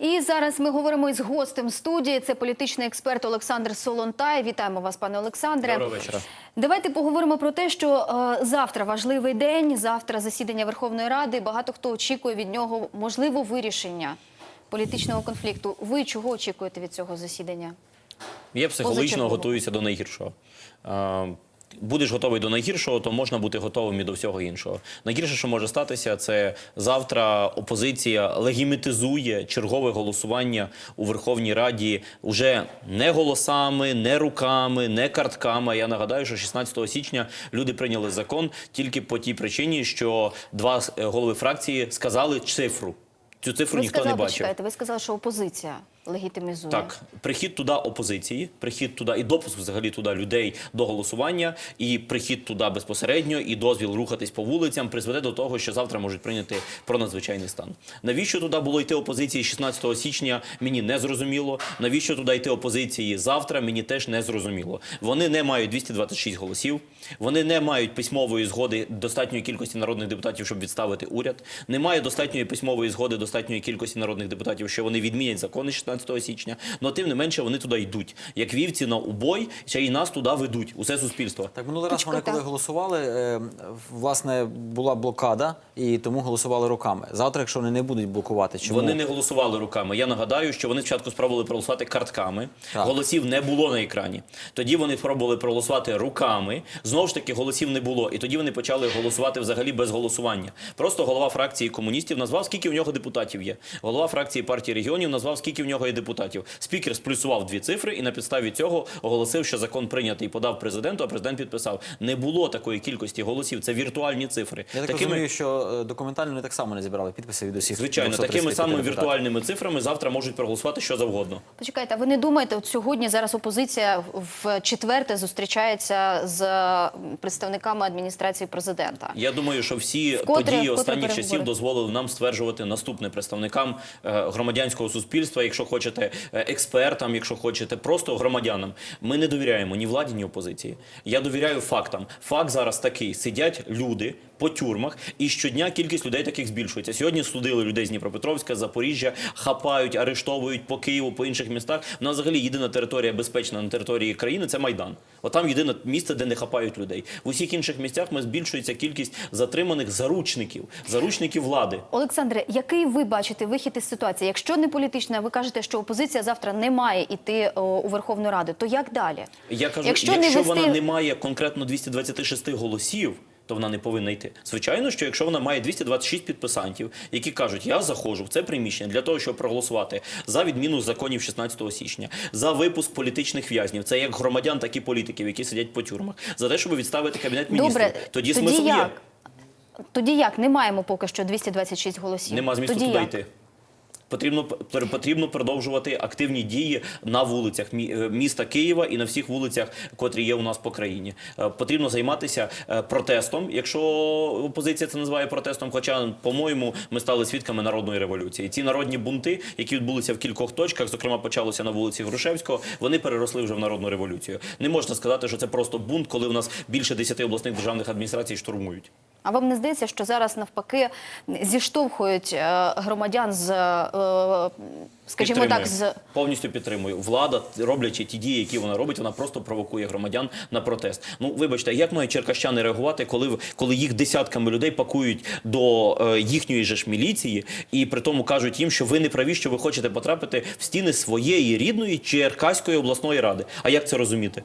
І зараз ми говоримо із гостем студії. Це політичний експерт Олександр Солонтай. Вітаємо вас, пане Олександре. Доброго вечора. Давайте поговоримо про те, що е, завтра важливий день. Завтра засідання Верховної Ради. Багато хто очікує від нього можливо вирішення політичного конфлікту. Ви чого очікуєте від цього засідання? Я психологічно Позачергово. готуюся до найгіршого. Е, Будеш готовий до найгіршого, то можна бути готовим і до всього іншого. Найгірше, що може статися, це завтра опозиція легімітизує чергове голосування у Верховній Раді уже не голосами, не руками, не картками. Я нагадаю, що 16 січня люди прийняли закон тільки по тій причині, що два е, голови фракції сказали цифру. Цю цифру ви ніхто сказали, не бачив. ви сказали, що опозиція легітимізує. Так, прихід туди опозиції, прихід туди і допуск взагалі туди людей до голосування, і прихід туди безпосередньо, і дозвіл рухатись по вулицям призведе до того, що завтра можуть прийняти про надзвичайний стан. Навіщо туди було йти опозиції 16 січня? Мені не зрозуміло. Навіщо туди йти опозиції завтра? Мені теж не зрозуміло. Вони не мають 226 голосів. Вони не мають письмової згоди достатньої кількості народних депутатів, щоб відставити уряд. Немає достатньої письмової згоди достатньої кількості народних депутатів, що вони відмінять закони 16 січня. Але тим не менше вони туди йдуть. Як вівці на убой, ще й нас туди ведуть. Усе суспільство. Так, минулий раз вони коли голосували, е, власне, була блокада, і тому голосували руками. Завтра, якщо вони не будуть блокувати, чому Вони не голосували руками. Я нагадаю, що вони спочатку спробували проголосувати картками. Так. Голосів не було на екрані. Тоді вони спробували проголосувати руками. Знову ж таки, голосів не було. І тоді вони почали голосувати взагалі без голосування. Просто голова фракції комуністів назвав, скільки в нього депутатів є. Голова фракції партії регіонів назвав, скільки в нього є депутатів. Спікер сплюсував дві цифри і на підставі цього оголосив, що закон прийнятий, подав президенту, а президент підписав. Не було такої кількості голосів. Це віртуальні цифри. я так розумію, що е, документально вони так само не зібрали підписи від усіх. Звичайно, такими самими віртуальними цифрами завтра можуть проголосувати що завгодно. Почекайте, а ви не думаєте, от сьогодні зараз опозиція в четверте зустрічається з представниками адміністрації президента? Я думаю, що всі Вкотре- події вкотре останніх переговори. часів дозволили нам стверджувати наступне представникам е, громадянського суспільства, якщо хочете, е, експертам, якщо хочете, просто громадянам. Ми не довіряємо ні владі, ні опозиції. Я довіряю фактам. Факт зараз такий: сидять люди. По тюрмах і щодня кількість людей таких збільшується. Сьогодні судили людей з Дніпропетровська, Запоріжжя, хапають, арештовують по Києву, по інших містах. У нас взагалі єдина територія безпечна на території країни це Майдан. Отам єдине місце, де не хапають людей. В усіх інших місцях ми збільшується кількість затриманих заручників, заручників влади. Олександре, який ви бачите вихід із ситуації? Якщо не політична, ви кажете, що опозиція завтра не має йти о, у Верховну Раду, то як далі? Я кажу, Якщо якщо, не вести- вона не має конкретно 226 голосів. То вона не повинна йти. Звичайно, що якщо вона має 226 підписантів, які кажуть, я заходжу в це приміщення для того, щоб проголосувати за відміну законів 16 січня, за випуск політичних в'язнів, це як громадян, так і політиків, які сидять по тюрмах, за те, щоб відставити кабінет міністрів. Добре, тоді смисл як? є. Тоді як? Не маємо поки що 226 голосів. Нема змісту тоді туди як? йти. Потрібно потрібно продовжувати активні дії на вулицях е, міста Києва і на всіх вулицях, котрі є у нас по країні. Е, Потрібно займатися е, протестом, якщо опозиція це називає протестом. Хоча, по-моєму, ми стали свідками народної революції. Ці народні бунти, які відбулися в кількох точках, зокрема почалося на вулиці Грушевського, вони переросли вже в народну революцію. Не можна сказати, що це просто бунт, коли у нас більше 10 обласних державних адміністрацій штурмують. А вам не здається, що зараз навпаки зіштовхують громадян з, е, скажімо так, з повністю підтримую. Влада, роблячи ті дії, які вона робить, вона просто провокує громадян на протест. Ну вибачте, як мають черкащани реагувати, коли в- коли їх десятками людей пакують до е, їхньої же ж міліції, і при тому кажуть їм, що ви не праві, що ви хочете потрапити в стіни своєї рідної Черкаської обласної ради. А як це розуміти?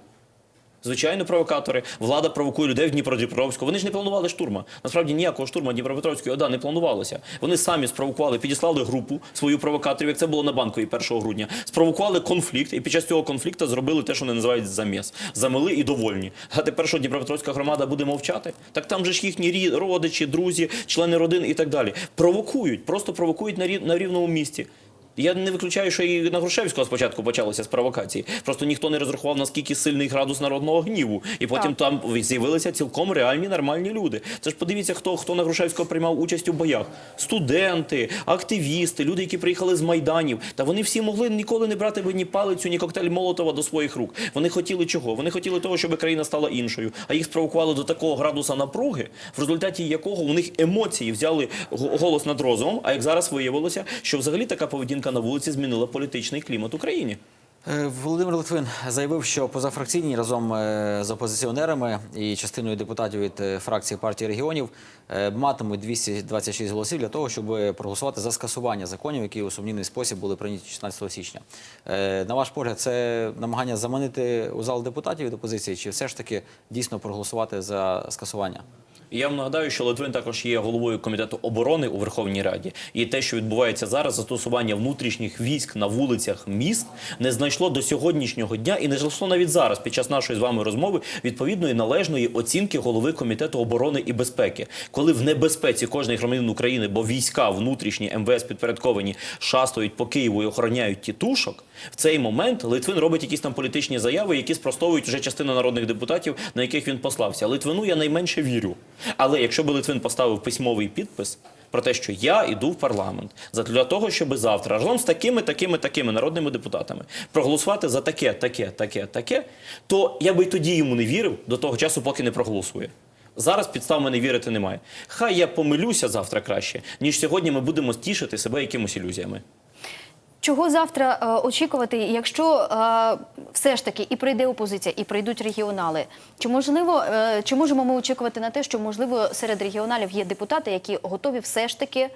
Звичайно, провокатори. Влада провокує людей в Дніпропетровську. Вони ж не планували штурма. Насправді ніякого штурма Дніпропетровської ОДА не планувалося. Вони самі спровокували, підіслали групу свою провокаторів, як це було на банковій 1 грудня. Спровокували конфлікт, і під час цього конфлікту зробили те, що вони називають заміс. Замили і довольні. А тепер що Дніпропетровська громада буде мовчати? Так там же ж їхні родичі, друзі, члени родин і так далі. Провокують, просто провокують на рівному місці. Я не виключаю, що і на Грушевського спочатку почалося з провокації. Просто ніхто не розрахував, наскільки сильний градус народного гніву. І потім там з'явилися цілком реальні нормальні люди. Це ж подивіться, хто хто на Грушевського приймав участь у боях: студенти, активісти, люди, які приїхали з майданів. Та вони всі могли ніколи не брати би ні палицю, ні коктейль Молотова до своїх рук. Вони хотіли чого? Вони хотіли того, щоб країна стала іншою. А їх спровокували до такого градуса напруги, в результаті якого у них емоції взяли голос над розумом. А як зараз виявилося, що взагалі така поведінка поведінка на вулиці змінила політичний клімат в Україні. Е, Володимир Литвин заявив, що позафракційні разом е, з опозиціонерами і частиною депутатів від е, фракції партії регіонів матимуть 226 голосів для того, щоб проголосувати за скасування законів, які у сумнівний спосіб були прийняті 16 січня. На ваш погляд, це намагання заманити у зал депутатів від опозиції, чи все ж таки дійсно проголосувати за скасування? Я вам нагадаю, що Литвин також є головою комітету оборони у Верховній Раді, і те, що відбувається зараз, застосування внутрішніх військ на вулицях міст, не знайшло до сьогоднішнього дня і не знайшло навіть зараз, під час нашої з вами розмови, відповідної належної оцінки голови комітету оборони і безпеки, коли в небезпеці кожний громадянин України, бо війська внутрішні МВС підпорядковані шастають по Києву і охороняють тітушок. В цей момент Литвин робить якісь там політичні заяви, які спростовують вже частина народних депутатів, на яких він послався. Литвину я найменше вірю. Але якщо би Литвин поставив письмовий підпис про те, що я йду в парламент для того, щоб завтра разом з такими, такими, такими народними депутатами проголосувати за таке, таке, таке, таке, то я би тоді йому не вірив до того часу, поки не проголосує. Зараз підстав мене вірити немає. Хай я помилюся завтра краще, ніж сьогодні ми будемо тішити себе якимось ілюзіями. Чого завтра е, очікувати, якщо е, все ж таки і прийде опозиція, і прийдуть регіонали? Чи можливо, е, чи можемо ми очікувати на те, що можливо серед регіоналів є депутати, які готові все ж таки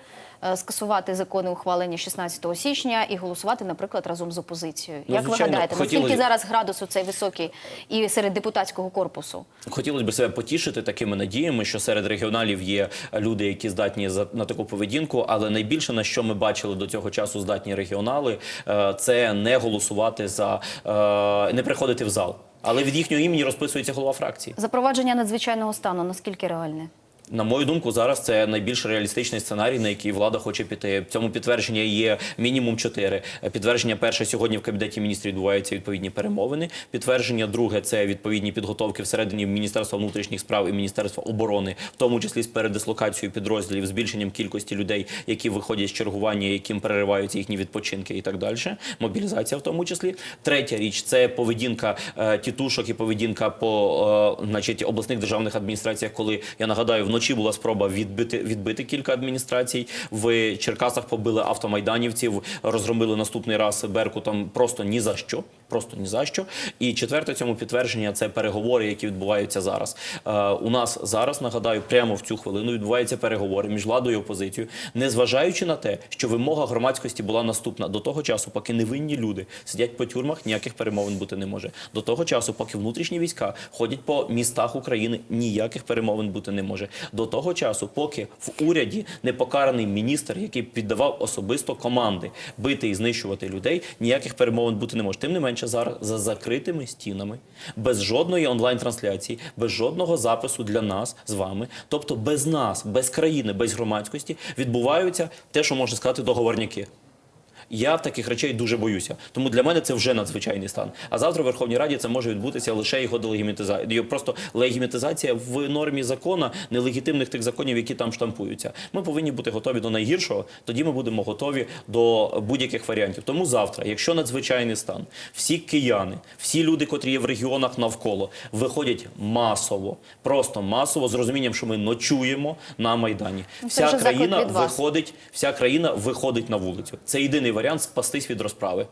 скасувати закони ухвалені 16 січня і голосувати, наприклад, разом з опозицією? Ну, Як ви звичайно, гадаєте, хотілося наскільки б. зараз градус оцей високий і серед депутатського корпусу? Хотілося б себе потішити такими надіями, що серед регіоналів є люди, які здатні за- на таку поведінку. Але найбільше на що ми бачили до цього часу здатні регіонали, е, це не голосувати за е, не приходити в зал. Але від їхнього імені розписується голова фракції. Запровадження надзвичайного стану наскільки реальне? На мою думку, зараз це найбільш реалістичний сценарій, на який влада хоче піти. В цьому підтвердження є мінімум чотири. Підтвердження перше сьогодні в кабінеті міністрів відбуваються відповідні перемовини. Підтвердження друге це відповідні підготовки всередині Міністерства внутрішніх справ і Міністерства оборони, в тому числі з передислокацією підрозділів, збільшенням кількості людей, які виходять з чергування, яким перериваються їхні відпочинки і так далі. Мобілізація в тому числі. Третя річ це поведінка е, тітушок і поведінка по е, значить обласних державних адміністраціях, коли я нагадаю, вночі була спроба відбити відбити кілька адміністрацій. В Черкасах побили автомайданівців, розгромили наступний раз Беркутом просто ні за що. Просто ні за що. І четверте цьому підтвердження це переговори, які відбуваються зараз. Е, у нас зараз нагадаю, прямо в цю хвилину відбуваються переговори між владою і опозицією, незважаючи на те, що вимога громадськості була наступна до того часу, поки невинні люди сидять по тюрмах, ніяких перемовин бути не може. До того часу, поки внутрішні війська ходять по містах України, ніяких перемовин бути не може. До того часу, поки в уряді не покараний міністр, який піддавав особисто команди бити і знищувати людей, ніяких перемовин бути не може. Тим не менше, зараз за закритими стінами, без жодної онлайн-трансляції, без жодного запису для нас з вами, тобто без нас, без країни, без громадськості, відбуваються те, що можна сказати, договорняки. Я таких речей дуже боюся. Тому для мене це вже надзвичайний стан. А завтра в Верховній Раді це може відбутися лише його делегімітизація. Просто легімітизація в нормі закона нелегітимних тих законів, які там штампуються. Ми повинні бути готові до найгіршого. Тоді ми будемо готові до будь-яких варіантів. Тому завтра, якщо надзвичайний стан, всі кияни, всі люди, котрі є в регіонах навколо, виходять масово, просто масово з розумінням, що ми ночуємо на майдані. Вся країна виходить, вся країна виходить на вулицю. Це єдиний варіант спастись від розправи.